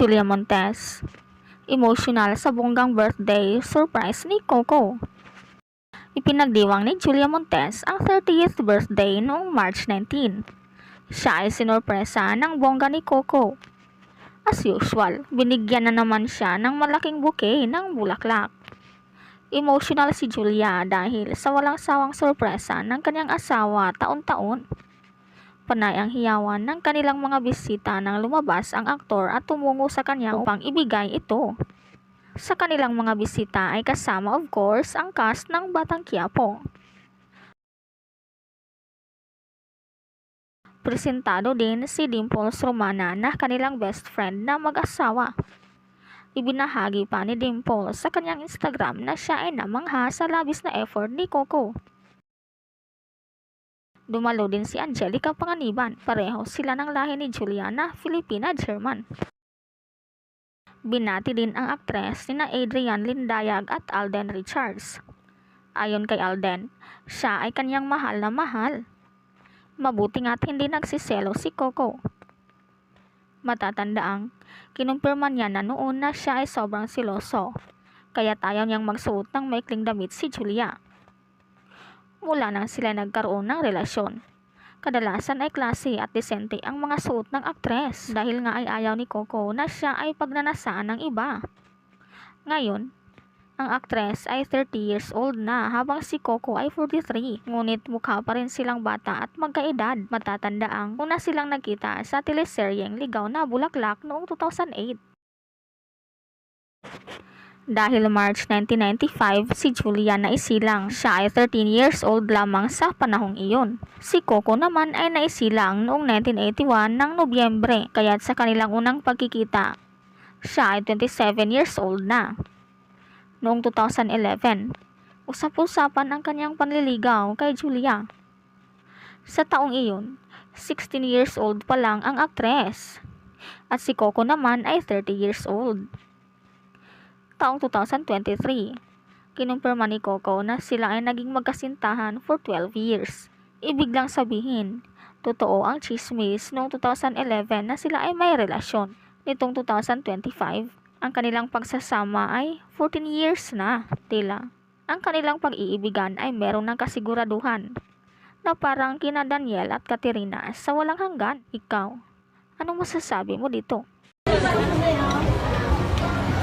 Julia Montes. Emotional sa bonggang birthday surprise ni Coco. Ipinagdiwang ni Julia Montes ang 30th birthday noong March 19. Siya ay sinorpresa ng bongga ni Coco. As usual, binigyan na naman siya ng malaking bouquet ng bulaklak. Emotional si Julia dahil sa walang sawang sorpresa ng kanyang asawa taon-taon. Panay ang hiyawan ng kanilang mga bisita nang lumabas ang aktor at tumungo sa kanya upang ibigay ito. Sa kanilang mga bisita ay kasama of course ang cast ng Batang Quiapo. Presentado din si Dimples Romana na kanilang best friend na mag-asawa. Ibinahagi pa ni Dimples sa kanyang Instagram na siya ay namangha sa labis na effort ni Coco. Dumalo din si Angelica Panganiban. Pareho sila ng lahi ni Juliana, Filipina-German. Binati din ang aktres ni Adrian Lindayag at Alden Richards. Ayon kay Alden, siya ay kanyang mahal na mahal. Mabuti nga't hindi nagsiselo si Coco. Matatandaang, kinumpirma niya na noon na siya ay sobrang siloso, kaya ayaw niyang magsuot ng maikling damit si Julia. Mula nang sila nagkaroon ng relasyon. Kadalasan ay klase at desente ang mga suot ng aktres dahil nga ay ayaw ni Coco na siya ay pagnanasaan ng iba. Ngayon, ang aktres ay 30 years old na habang si Coco ay 43. Ngunit mukha pa rin silang bata at magkaedad. Matatandaang una silang nagkita sa teleseryeng Ligaw na Bulaklak noong 2008. Dahil March 1995, si Julia na isilang. Siya ay 13 years old lamang sa panahong iyon. Si Coco naman ay naisilang noong 1981 ng Nobyembre, kaya't sa kanilang unang pagkikita, siya ay 27 years old na. Noong 2011, usap-usapan ang kanyang panliligaw kay Julia. Sa taong iyon, 16 years old pa lang ang aktres. At si Coco naman ay 30 years old taong 2023. Kinumpirma ni Coco na sila ay naging magkasintahan for 12 years. Ibig lang sabihin, totoo ang chismis noong 2011 na sila ay may relasyon. Nitong 2025, ang kanilang pagsasama ay 14 years na. Tila, ang kanilang pag-iibigan ay meron ng kasiguraduhan na parang kina Daniel at Katerina sa walang hanggan. Ikaw, anong masasabi mo dito?